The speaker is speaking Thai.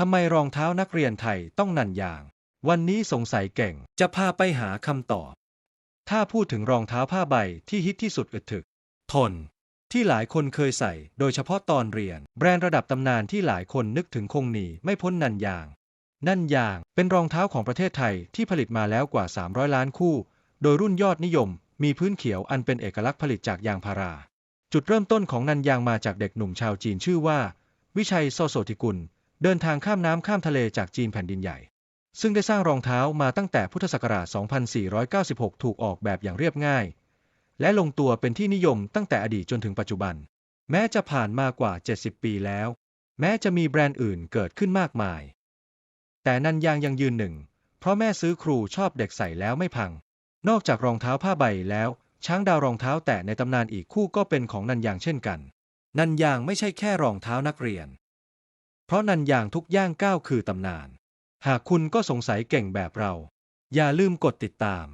ทำไมรองเท้านักเรียนไทยต้องนันยาง วันนี้สงสัยเก่งจะพาไปหาคำตอบ ถ้าพูดถึงรองเท้าผ้าใบที่ฮิตที่สุดอึดถึก ทน ที่หลายคนเคยใส่ โดยเฉพาะตอนเรียน แบรนด์ระดับตำนานที่หลายคนนึกถึงคงหนีไม่พ้นนันยาง นันยางเป็นรองเท้าของประเทศไทยที่ผลิตมาแล้วกว่า 300 ล้านคู่ โดยรุ่นยอดนิยม มีพื้นเขียวอันเป็นเอกลักษณ์ผลิตจากยางพารา จุดเริ่มต้นของนันยางมาจากเด็กหนุ่มชาวจีนชื่อว่า วิชัยโซโซติกุล เดินทางข้ามน้ำข้ามทะเลจากจีนแผ่นดินใหญ่ ซึ่งได้สร้างรองเท้ามาตั้งแต่พุทธศักราช 2496 ถูกออกแบบอย่างเรียบง่าย และลงตัวเป็นที่นิยมตั้งแต่อดีตจนถึงปัจจุบัน แม้จะผ่านมากว่า 70 ปีแล้ว แม้จะมีแบรนด์อื่นเกิดขึ้นมากมาย แต่นันยางยังยืนหนึ่ง เพราะแม่ซื้อครูชอบเด็กใส่แล้วไม่พัง นอกจากรองเท้าผ้าใบแล้ว ช้างดาวรองเท้าแตะในตำนานอีกคู่ก็เป็นของนันยางเช่นกัน นันยางไม่ใช่แค่รองเท้านักเรียน เพราะนันยางทุกย่างก้าวคือตำนาน หากคุณก็สงสัยเก่งแบบเรา อย่าลืมกดติดตาม